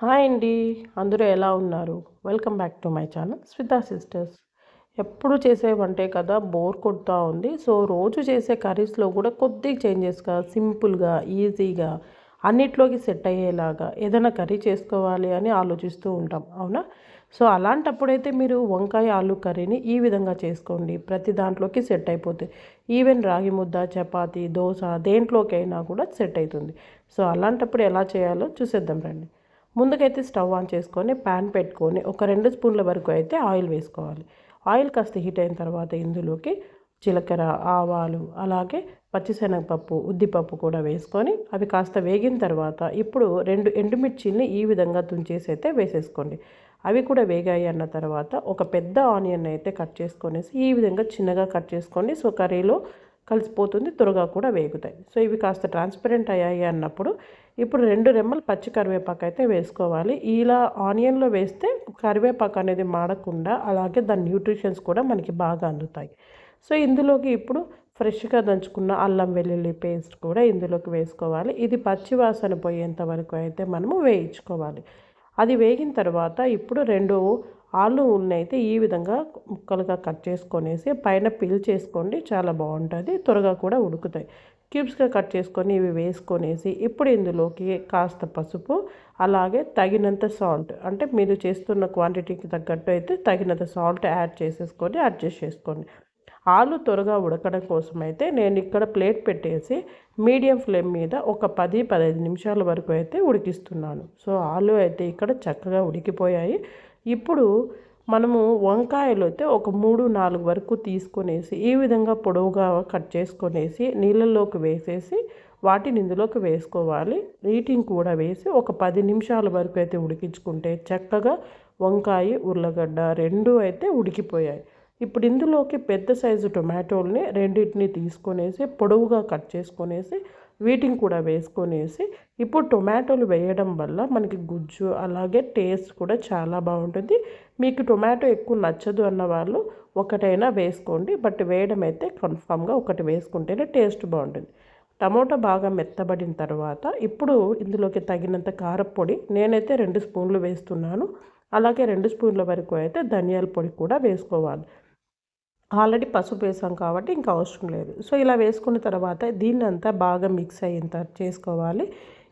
Hi అండి. అందరూ ఎలా ఉన్నారు? Welcome back to my channel Swita sisters. ఎప్పుడు చేసే వంటే కదా బోర్ కొడుతూ ఉంది. సో రోజు చేసే కర్రీస్లో కూడా కొద్దిగా చేంజెస్గా సింపుల్గా ఈజీగా అన్నిట్లోకి సెట్ అయ్యేలాగా ఏదైనా కర్రీ చేసుకోవాలి అని ఆలోచిస్తూ ఉంటాం. అవునా? సో అలాంటప్పుడైతే మీరు వంకాయ ఆలు కర్రీని ఈ విధంగా చేసుకోండి. ప్రతి దాంట్లోకి సెట్ అయిపోతుంది ఈవెన్ రాగి ముద్ద చపాతీ దోశ దేంట్లోకైనా కూడా సెట్ అవుతుంది సో అలాంటప్పుడు ఎలా చేయాలో చూసేద్దాం రండి. ముందుకైతే స్టవ్ ఆన్ చేసుకొని ప్యాన్ పెట్టుకొని ఒక రెండు స్పూన్ల వరకు అయితే ఆయిల్ వేసుకోవాలి. ఆయిల్ కాస్త హీట్ అయిన తర్వాత ఇందులోకి జీలకర్ర ఆవాలు అలాగే పచ్చిశనగపప్పు ఉద్దిపప్పు కూడా వేసుకొని అవి కాస్త వేగిన తర్వాత ఇప్పుడు రెండు ఎండుమిర్చిల్ని ఈ విధంగా తుంచేసి అయితే వేసేసుకోండి. అవి కూడా వేగాయి అన్న తర్వాత ఒక పెద్ద ఆనియన్ అయితే కట్ చేసుకొనేసి ఈ విధంగా చిన్నగా కట్ చేసుకోండి సో కర్రీలో కలిసిపోతుంది త్వరగా కూడా వేగుతాయి. సో ఇవి కాస్త ట్రాన్స్పరెంట్ అయ్యాయి అన్నప్పుడు ఇప్పుడు రెండు రెమ్మలు పచ్చి కరివేపాకు అయితే వేసుకోవాలి. ఇలా ఆనియన్లో వేస్తే కరివేపాకు అనేది మాడకుండా అలాగే దాని న్యూట్రిషన్స్ కూడా మనకి బాగా అందుతాయి. సో ఇందులోకి ఇప్పుడు ఫ్రెష్గా దంచుకున్న అల్లం వెల్లుల్లి పేస్ట్ కూడా ఇందులోకి వేసుకోవాలి. ఇది పచ్చి వాసన పోయేంత వరకు అయితే మనము వేయించుకోవాలి. అది వేగిన తర్వాత ఇప్పుడు రెండు ఆలు అయితే ఈ విధంగా ముక్కలుగా కట్ చేసుకొనేసి పైన పిల్ చేసుకోండి చాలా బాగుంటుంది. త్వరగా కూడా ఉడుకుతాయి. క్యూబ్స్గా కట్ చేసుకొని ఇవి వేసుకొనేసి ఇప్పుడు ఇందులోకి కాస్త పసుపు అలాగే తగినంత సాల్ట్ అంటే మీరు చేస్తున్న క్వాంటిటీకి తగ్గట్టు అయితే తగినంత సాల్ట్ యాడ్ చేసేసుకొని అడ్జస్ట్ చేసుకోండి. ఆలు త్వరగా ఉడకడం కోసం అయితే నేను ఇక్కడ ప్లేట్ పెట్టేసి మీడియం ఫ్లేమ్ మీద ఒక పది పదహైదు నిమిషాల వరకు అయితే ఉడికిస్తున్నాను. సో ఆలు అయితే ఇక్కడ చక్కగా ఉడికిపోయాయి. ఇప్పుడు మనము వంకాయలు అయితే ఒక మూడు నాలుగు వరకు తీసుకొనేసి ఈ విధంగా పొడవుగా కట్ చేసుకొనేసి నీళ్ళల్లోకి వేసేసి వాటిని ఇందులోకి వేసుకోవాలి. నీటిని కూడా వేసి ఒక పది నిమిషాల వరకు అయితే ఉడికించుకుంటే చక్కగా వంకాయ ఉర్లగడ్డ రెండు అయితే ఉడికిపోయాయి. ఇప్పుడు ఇందులోకి పెద్ద సైజు టొమాటోల్ని రెండింటిని తీసుకొనేసి పొడవుగా కట్ చేసుకొనేసి వీటిని కూడా వేసుకొనేసి ఇప్పుడు టొమాటోలు వేయడం వల్ల మనకి గుజ్జు అలాగే టేస్ట్ కూడా చాలా బాగుంటుంది. మీకు టొమాటో ఎక్కువ నచ్చదు అన్న వాళ్ళు ఒకటైనా వేసుకోండి. బట్ వేయడం అయితే కన్ఫామ్గా ఒకటి వేసుకుంటేనే టేస్ట్ బాగుంటుంది. టమోటా బాగా మెత్తబడిన తర్వాత ఇప్పుడు ఇందులోకి తగినంత కారపొడి నేనైతే రెండు స్పూన్లు వేస్తున్నాను. అలాగే రెండు స్పూన్ల వరకు అయితే ధనియాల పొడి కూడా వేసుకోవాలి. ఆల్రెడీ పసుపు వేసాం కాబట్టి ఇంకా అవసరం లేదు. సో ఇలా వేసుకున్న తర్వాత దీన్ని అంతా బాగా మిక్స్ అయ్యేంత చేసుకోవాలి.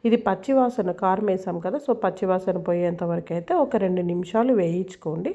ఇది పచ్చివాసన కారం వేసాం కదా సో పచ్చివాసన పోయేంత వరకు అయితే ఒక రెండు నిమిషాలు వేయించుకోండి.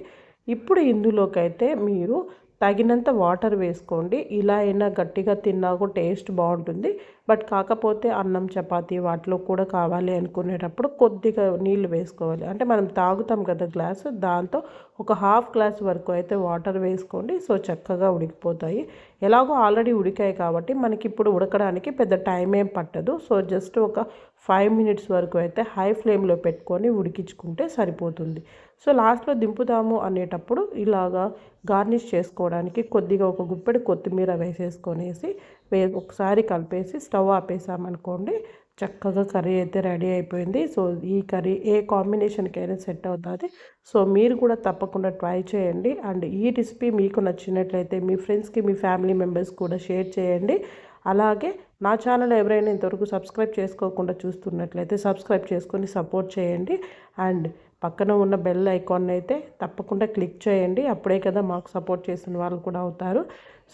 ఇప్పుడు ఇందులోకైతే మీరు తగినంత వాటర్ వేసుకోండి. ఇలా అయినా గట్టిగా తిన్నా కూడా టేస్ట్ బాగుంటుంది. బట్ కాకపోతే అన్నం చపాతి వాటిలో కూడా కావాలి అనుకునేటప్పుడు కొద్దిగా నీళ్ళు వేసుకోవాలి. అంటే మనం తాగుతాం కదా గ్లాసు దాంతో ఒక హాఫ్ గ్లాస్ వరకు అయితే వాటర్ వేసుకోండి. సో చక్కగా ఉడికిపోతాయి. ఎలాగో ఆల్రెడీ ఉడికాయి కాబట్టి మనకి ఇప్పుడు ఉడకడానికి పెద్ద టైం ఏం పట్టదు. సో జస్ట్ ఒక ఫైవ్ మినిట్స్ వరకు అయితే హై ఫ్లేమ్లో పెట్టుకొని ఉడికించుకుంటే సరిపోతుంది. సో లాస్ట్లో దింపుదాము అనేటప్పుడు ఇలాగా గార్నిష్ చేసుకోవడానికి కొద్దిగా ఒక గుప్పెడు కొత్తిమీర వేసేసుకొనేసి వే ఒకసారి కలిపేసి స్టవ్ ఆపేసామనుకోండి చక్కగా కర్రీ అయితే రెడీ అయిపోయింది. సో ఈ కర్రీ ఏ కాంబినేషన్కి అయినా సెట్ అవుతుంది. సో మీరు కూడా తప్పకుండా ట్రై చేయండి. అండ్ ఈ రెసిపీ మీకు నచ్చినట్లయితే మీ ఫ్రెండ్స్కి మీ ఫ్యామిలీ మెంబర్స్ కూడా షేర్ చేయండి. అలాగే నా ఛానల్ ఎవరైనా ఇంతవరకు సబ్స్క్రైబ్ చేసుకోకుండా చూస్తున్నట్లయితే సబ్స్క్రైబ్ చేసుకొని సపోర్ట్ చేయండి. అండ్ పక్కన ఉన్న బెల్ ఐకాన్ అయితే తప్పకుండా క్లిక్ చేయండి. అప్పుడే కదా మాకు సపోర్ట్ చేసిన వాళ్ళు కూడా అవుతారు.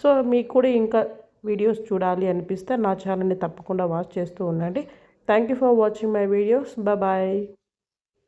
సో మీకు కూడా ఇంకా వీడియోస్ చూడాలి అనిపిస్తే నా ఛానల్ని తప్పకుండా వాచ్ చేస్తూ ఉండండి. Thank you for watching my videos bye